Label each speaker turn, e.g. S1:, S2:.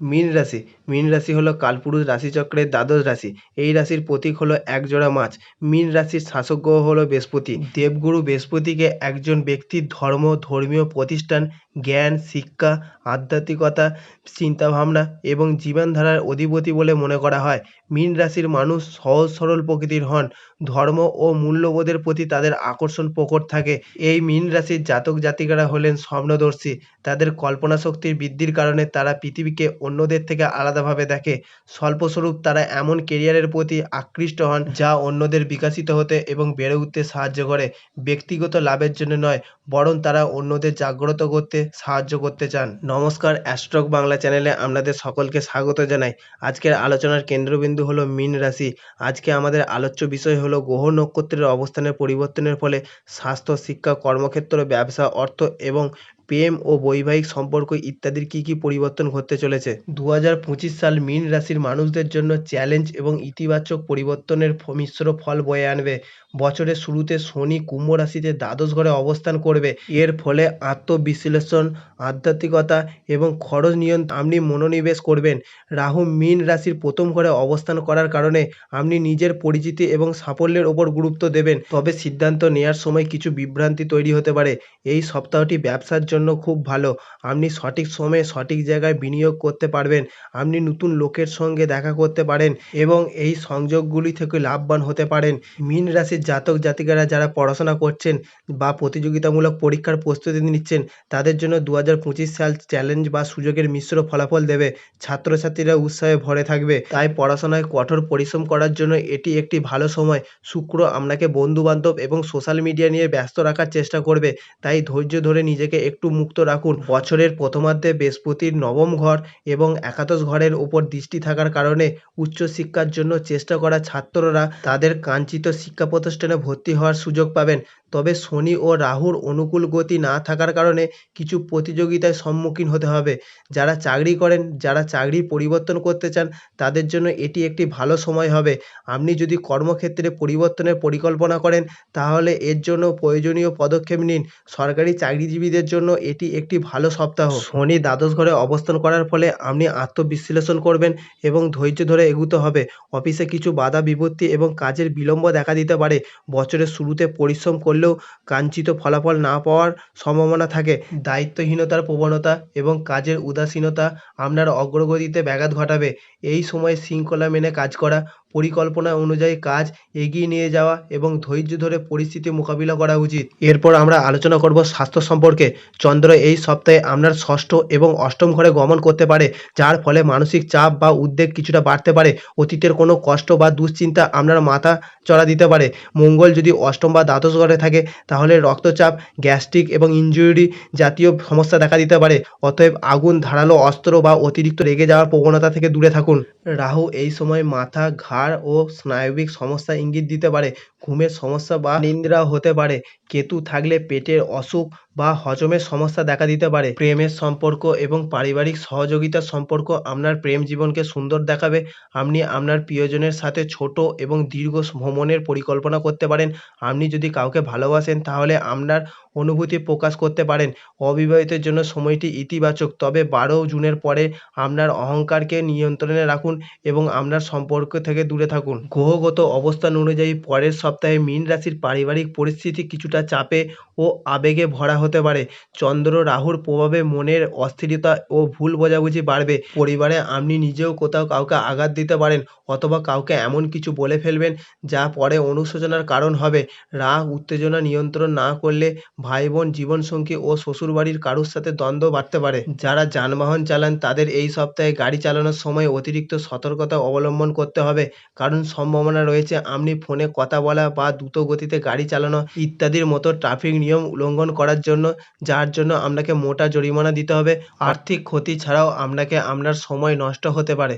S1: মীন রাশি। মীন রাশি হলো কালপুরুষ রাশিচক্রের দ্বাদশ রাশি। এই রাশির প্রতীক হলো একজোড়া মাছ। মীন রাশির শাসক গ্রহ হলো বৃহস্পতি। দেবগুরু বৃহস্পতিকে একজন ব্যক্তির ধর্ম, ধর্মীয় প্রতিষ্ঠান, জ্ঞান, শিক্ষা, আধ্যাত্মিকতা, চিন্তাভাবনা এবং জীবনধারার অধিপতি বলে মনে করা হয়। মীন রাশির মানুষ সহজ সরল প্রকৃতির হন। ধর্ম ও মূল্যবোধের প্রতি তাদের আকর্ষণ প্রকট থাকে। এই মীন রাশির জাতক জাতিকারা হলেন স্বপ্নদর্শী। তাদের কল্পনা শক্তির বৃদ্ধির কারণে তারা পৃথিবীকে অন্যদের থেকে আলাদাভাবে দেখে। স্বল্পস্বরূপ তারা এমন কেরিয়ারের প্রতি আকৃষ্ট হন যা অন্যদের বিকশিত হতে এবং বেড়ে উঠতে সাহায্য করে। ব্যক্তিগত লাভের জন্য নয়, বরং তারা অন্যদের জাগ্রত করতে সাহায্য করতে চান। নমস্কার, অ্যাস্ট্রক বাংলা চ্যানেলে আপনাদের সকলকে স্বাগত জানাই। আজকের আলোচনার কেন্দ্রবিন্দু হলো মীন রাশি। আজকে আমাদের আলোচ্য বিষয় হলো গ্রহ নক্ষত্রের অবস্থানের পরিবর্তনের ফলে স্বাস্থ্য, শিক্ষা, কর্মক্ষেত্র, ব্যবসা, অর্থ এবং প্রেম ও বৈবাহিক সম্পর্ক ইত্যাদির কী কী পরিবর্তন ঘটতে চলেছে? দু হাজার পঁচিশ সাল মীন রাশির মানুষদের জন্য চ্যালেঞ্জ এবং ইতিবাচক পরিবর্তনের মিশ্র ফল বয়ে আনবে। বছরের শুরুতে শনি কুম্ভ রাশিতে দ্বাদশ ঘরে অবস্থান করবে। এর ফলে আত্মবিশ্লেষণ, আধ্যাত্মিকতা এবং খরচ নিয়ন্ত্রণ আপনি মনোনিবেশ করবেন। রাহু মীন রাশির প্রথম ঘরে অবস্থান করার কারণে আপনি নিজের পরিচিতি এবং সাফল্যের ওপর গুরুত্ব দেবেন। তবে সিদ্ধান্ত নেওয়ার সময় কিছু বিভ্রান্তি তৈরি হতে পারে। এই সপ্তাহটি ব্যবসার জন্য খুব ভালো। আপনি সঠিক সময়ে সঠিক জায়গায় বিনিয়োগ করতে পারবেন। আপনি নতুন লোকের সঙ্গে দেখা করতে পারেন এবং এই সংযোগগুলি থেকে লাভবান হতে পারেন। মীন রাশির জাতক জাতিকারা যারা পড়াশোনা করছেন বা প্রতিযোগিতামূলক পরীক্ষার প্রস্তুতি নিচ্ছেন, তাদের জন্য দু হাজার পঁচিশ সাল চ্যালেঞ্জ বা সুযোগের মিশ্র ফলাফল দেবে। ছাত্রছাত্রীরা উৎসাহে ভরে থাকবে। তাই পড়াশোনায় কঠোর পরিশ্রম করার জন্য এটি একটি ভালো সময়। শুক্র আপনাকে বন্ধুবান্ধব এবং সোশ্যাল মিডিয়া নিয়ে ব্যস্ত রাখার চেষ্টা করবে। তাই ধৈর্য ধরে নিজেকে একটু মুক্ত রাখুন। বছরের প্রথমার্ধে বৃহস্পতির নবম ঘর এবং একাদশ ঘরের ওপর দৃষ্টি থাকার কারণে উচ্চশিক্ষার জন্য চেষ্টা করা ছাত্ররা তাদের কাঙ্ক্ষিত শিক্ষা প্রতিষ্ঠানে ভর্তি হওয়ার সুযোগ পাবেন। তবে শনি ও রাহুর অনুকূল গতি না থাকার কারণে কিছু প্রতিযোগিতায় সম্মুখীন হতে হবে। যারা চাকরি করেন, যারা চাকরি পরিবর্তন করতে চান, তাদের জন্য এটি একটি ভালো সময় হবে। আপনি যদি কর্মক্ষেত্রে পরিবর্তনের পরিকল্পনা করেন, তাহলে এর জন্য প্রয়োজনীয় পদক্ষেপ নিন। সরকারি চাকরিজীবীদের জন্য এটি একটি ভালো সপ্তাহ। শনি দ্বাদশ ঘরে অবস্থান করার ফলে আপনি আত্মবিশ্লেষণ করবেন এবং ধৈর্য ধরে এগুতে হবে। অফিসে কিছু বাধা বিপত্তি এবং কাজের বিলম্ব দেখা দিতে পারে। বছরের শুরুতে পরিশ্রম করলেও কাঙ্ক্ষিত ফলাফল না পাওয়ার সম্ভাবনা থাকে। দায়িত্বহীনতার প্রবণতা এবং কাজের উদাসীনতা আপনার অগ্রগতিতে ব্যাঘাত ঘটাবে। এই সময় শৃঙ্খলা মেনে কাজ করা পরিকল্পনা অনুযায়ী কাজ এগিয়ে নিয়ে যাওয়া এবং ধৈর্য ধরে পরিস্থিতি মোকাবিলা করা উচিত। এরপর আমরা আলোচনা করব স্বাস্থ্য সম্পর্কে। চন্দ্র এই সপ্তাহে আপনার ষষ্ঠ এবং অষ্টম ঘরে গমন করতে পারে, যার ফলে মানসিক চাপ বা উদ্বেগ কিছুটা বাড়তে পারে, অতীতের কোনো কষ্ট বা দুশ্চিন্তা আপনার মাথা চড়া দিতে পারে। মঙ্গল যদি অষ্টম বা দ্বাদশ ঘরে থাকে, তাহলে রক্তচাপ, গ্যাস্ট্রিক এবং ইনজুরি জাতীয় সমস্যা দেখা দিতে পারে। অতএব আগুন, ধারালো অস্ত্র বা অতিরিক্ত রেগে যাওয়ার প্রবণতা থেকে দূরে থাকুন। রাহু এই সময় মাথা ঘাড় ও স্নায়বিক সমস্যা ইঙ্গিত দিতে পারে। ঘুমের সমস্যা বা নিদ্রা হতে পারে। কেতু থাকলে পেটের অসুখ বা হজমের সমস্যা দেখা দিতে পারে। প্রেমের সম্পর্ক এবং পারিবারিক সহযোগিতার সম্পর্ক আপনার প্রেম জীবনকে সুন্দর দেখাবে। আপনি আপনার প্রিয়জনের সাথে ছোট এবং দীর্ঘ ভ্রমণের পরিকল্পনা করতে পারেন। আপনি যদি কাউকে ভালোবাসেন, তাহলে আপনার অনুভূতি প্রকাশ করতে পারেন। অবিবাহিতের জন্য সময়টি ইতিবাচক, তবে বারো জুনের পরে আপনার অহংকারকে নিয়ন্ত্রণে রাখুন এবং আপনার সম্পর্ক থেকে দূরে থাকুন। গ্রহগত অবস্থান অনুযায়ী পরের সপ্তাহে মীন রাশির পারিবারিক পরিস্থিতি কিছুটা চাপে ও আবেগে ভরা পারে। চন্দ্র রাহুর প্রভাবে মনের অস্থিরতা ও ভুল বোঝাবুঝি বাড়বে। পরিবারে আপনি নিজেও কোথাও কাউকে আঘাত দিতে পারেন অথবা কাউকে এমন কিছু বলে ফেলবেন যা পরে অনুশোচনার কারণ হবে। রাগ, উত্তেজনা নিয়ন্ত্রণ না করলে ভাই বোন জীবনসঙ্গী ও শ্বশুরবাড়ির কারুর সাথে দ্বন্দ্ব বাড়তে পারে। যারা যানবাহন চালান তাদের এই সপ্তাহে গাড়ি চালানোর সময় অতিরিক্ত সতর্কতা অবলম্বন করতে হবে। কারণ সম্ভাবনা রয়েছে আপনি ফোনে কথা বলা বা দ্রুত গতিতে গাড়ি চালানো ইত্যাদির মতো ট্রাফিক নিয়ম উল্লঙ্ঘন করার জন্য, যার জন্য আপনাকে মোটা জরিমানা দিতে হবে। আর্থিক ক্ষতি ছাড়াও আপনাকে আপনার সময় নষ্ট হতে পারে।